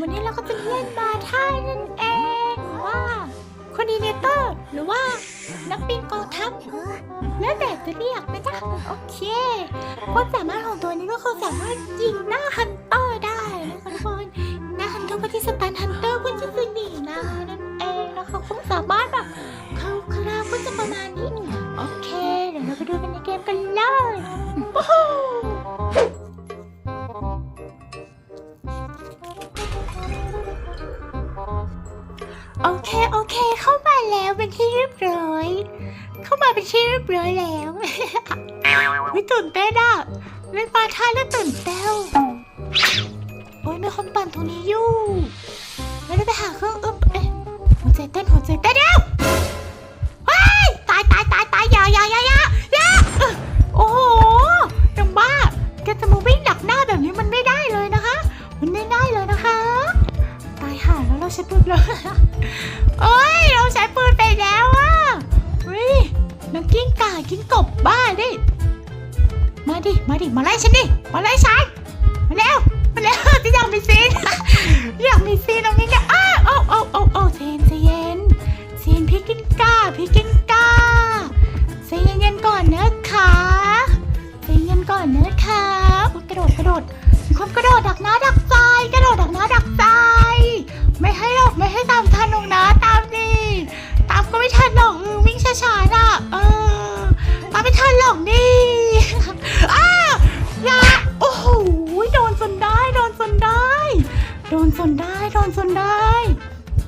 วันนี้เราก็จะเล่นบาท่านั่นเองว่าคอดิเนเตอร์หรือว่านักบินกองทัพแล้วแต่จะเรียกนะจ๊ะโอเคความสามารถของตัวนี้ก็คือสามารถยิงหน้าฮัน โอเคโอเค เข้ามาแล้วเป็นที่เรียบร้อย เข้ามาเป็นที่เรียบร้อยแล้วไม่ตื่นเต้นอะเล่นปลาท่าแล้วตื่นเต้นโอ้ยมีคนปั่นตรงนี้อยู่แล้วได้ไปหาเครื่องอึ๊บ ใช้ปืนเลยโอ้ยเราใช้ปืนไปแล้วอะเฮ้ยนักกิ้งก่ากิ้งกบบ้าดิ มาดิ มาดิ มาไล่ฉันดิ มาไล่ฉัน มาแล้ว มาแล้วที่อยากมีซีนอยากมีซีนตรงนี้เนี่ยอ้าโอ้โอ้โอ้โอ้เซนใจเย็นเซนพี่กิ้งก่าพี่กิ้งก่าใจเย็นๆก่อนนะคะใจเย็นก่อนนะคะกระโดดกระโดดมีความกระโดดดักน้าดักใจกระโดดดักน้าดัก ไม่ให้หรอกไม่ให้ตามทันหรอกนะ ตามดิตามก็ไม่ทันหรอกเออวิ่งช้าๆนะเออตามไม่ทันหรอกนี่อ้าอย่าโอ้โหโดนจนได้โดนจนได้ โดนจนได้โดนจนได้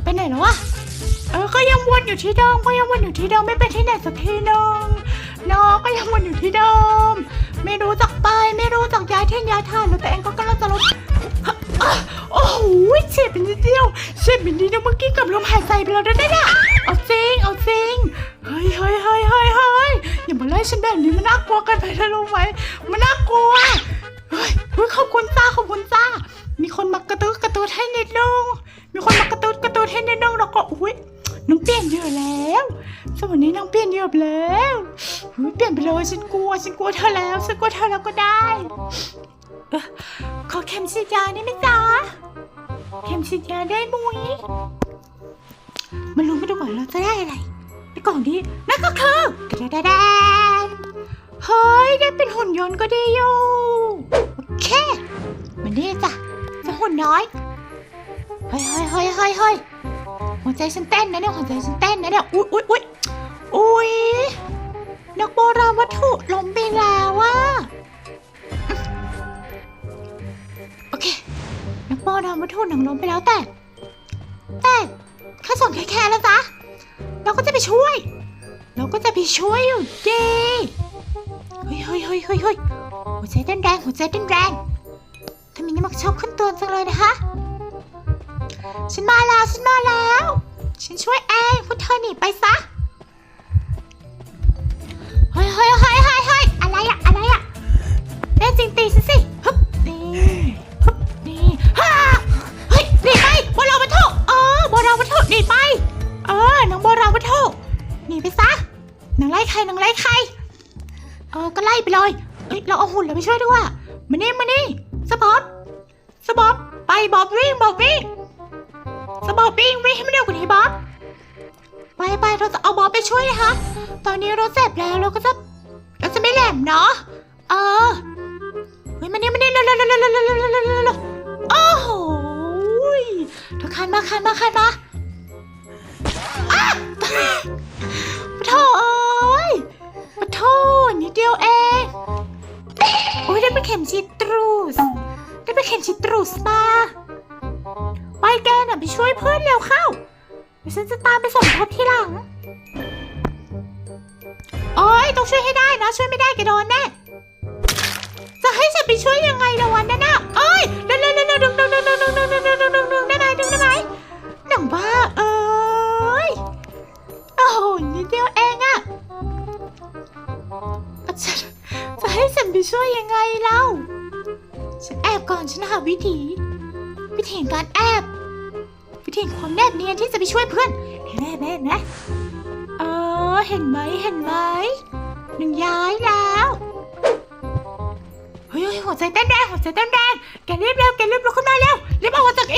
ไปไหนแล้ววะเออก็ยังวนอยู่ที่เดิมก็ยังวนอยู่ที่เดิมไม่ไปที่ไหนสักทีนึงน้องก็ยังวนอยู่ที่เดิมไม่รู้จักไปไม่รู้จักย้ายที่ย้ายทางแล้วตัวเองก็กำลังจะลดอะโอ้โหเฉียดไปนิดเดียว เฉียดไปนิดเดียวเมื่อกี้กับลมหายใจไปแล้วนะเนี่ยเอาจริงเอาจริงเฮ้ยเฮ้ยเฮ้ยเฮ้ยเฮ้ยอย่ามาไล่ฉันแบบนี้มันน่ากลัวกันไปเธอรู้ไหมมันน่ากลัวเฮ้ยเฮ้ยขอบคุณจ้าขอบคุณจ้ามีคนมากระตุ้นกระตุ้นให้นิดนึงมีคนมากระตุ้นกระตุ้นให้นิดนึงแล้วก็อุ้ยน้องเปลี่ยนเยอะแล้วสมัยนี้น้องเปลี่ยนเยอะแล้วเฮ้ยเปลี่ยนไปเลยฉันกลัวฉันกลัวเธอแล้วฉันกลัวเธอแล้วก็ได้ขอเข็มฉีดยาได้ไหมจ๊ะ เข็มฉีดยาได้มุ้ยมาลุ้นกันดูก่อนเราจะได้อะไรในกล่องนี้นั่นก็คือดาดาดเฮ้ยได้เป็นหุ่นยนต์ก็ดีอยู่โอเคมันนี่จ้ะจะหุ่นน้อยเฮ้ยเฮ้ยเฮ้ยเฮ้ยเฮ้ยหัวใจฉันเต้นนะเนี่ยหัวใจฉันเต้นนะเนี่ยอุ๊ยอุ๊ยอุ๊ยอุ๊ยนักโบราณวัตถุล วัตถุหนังล้มไปแล้วแต่ แต่แค่ส่งแค่แค่แล้วจ๊ะเราก็จะไปช่วย เราก็จะไปช่วยอยู่ดีเฮ้ยเฮ้ยเฮ้ยเฮ้ยเฮ้ยหัวใจเต้นแรงหัวใจเต้นแรงทำไมนี่มันชอบขึ้นตัวจังเลยนะคะ ฉันมาแล้วฉันมาแล้ว ฉันช่วยเองพวกเธอหนีไปซะเฮ้ยเฮ้ยเฮ้ยเฮ้ยเฮ้ยอะไรอะอะไรอะแน่จริงตีฉันสิ ไล่ใครนังไล่ใคร เออ ก็ไล่ไปเลยเฮ้ยเราเอาหุ่นเราไปช่วยด้วยมานี่มานี่สปอตสปอตไปบอบวิ่งบอบวิ่งสปอตวิ่งวิ่งให้มันเร็วกว่านี้บอบไปไปเราจะเอาบอบไปช่วยนะคะ ตอนนี้เราเจ็บแล้วเราก็จะเราจะไม่แหลมเนาะ เออเฮ้ยมานี่มานี่เร็วเร็วเร็วเร็วเร็วเร็วโอ้โหเธกคันมาคันมาคันมา เดียวเองโอ้ยได้เป็นเข็มฉีดตรูส ได้เป็นเข็มฉีดตรูสมาไปแกน่ะไปช่วยเพื่อนเร็วเข้าเดี๋ยวฉันจะตามไปสมทบทีหลัง โอ้ยต้องช่วยให้ได้นะ ช่วยไม่ได้แกโดนแน่ จะให้ฉันไปช่วยยังไงละวันนั้นน่ะเอ้ยเร็ว ช่วยยังไงเล่า ฉันแอบก่อนฉันหาวิธี วิธีแห่งการแอบ วิธีแห่งความแนบเนียนที่จะไปช่วยเพื่อนเห็นไหมเห็นไหมเออเห็นไหมเห็นไหมหนึ่งย้ายแล้วเฮ้ยหัวใจเต้นแรงหัวใจเต้นแรงแกรีบเร็วแกรีบลุกขึ้นมาเร็วรีบออกมาจากอี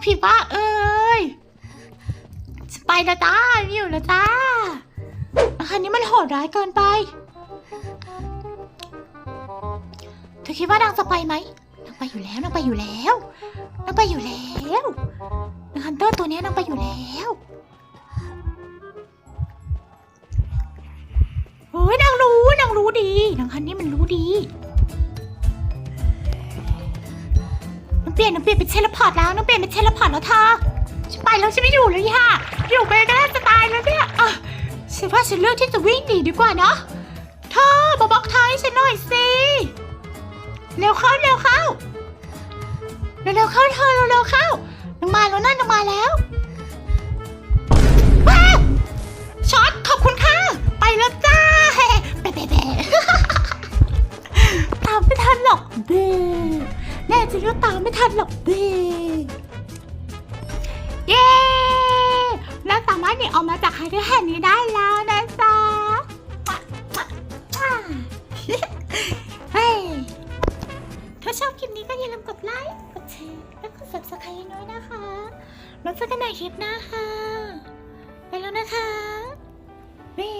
พท์ผีบ้าเอ้ยจะไปและจ้าไม่อยู่และจ้าคันนี้มันโหดร้ายเกินไป เธอคิดว่านางจะไปไหมนางไปอยู่แล้วนางไปอยู่แล้วนางไปอยู่แล้วนางฮันเตอร์ตัวนี้นางไปอยู่แล้วโอ้ยนางรู้นางรู้ดีนางฮันนี่มันรู้ดี เปลี่ยนน้องเปลี่ยนเป็นเทเลพอร์ตแล้วน้องเปลี่ยนเป็นเทเลพอร์ตแล้วเธอฉันไปแล้วฉันไม่อยู่แล้วย่าอยู่ไปก็น่าจะตายแล้วเนี่ยอะฉันว่าฉันเลือกที่จะวิ่งหนีดีกว่าเนาะเธอมาบล็อกท้ายฉันหน่อยสิเร็วเข้าเร็วเข้าเร็วเข้าเธอเร็วเข้านางมาแล้วนั่นนางมาแล้ว น่จริงก็ตามไม่ทันหรอกเบ้เย้เราสามารถหนีออกมาจากคาเฟ่แห่งนี้ได้แล้วนะจ๊ะเฮ้ยถ้าชอบคลิปนี้ก็อย่าลืมกดไลค์ กดแชร์ และกด subscribe ด้วยนะคะแล้วเจอกันใหม่คลิปหน้าค่ะ ไปแล้วนะคะเบ้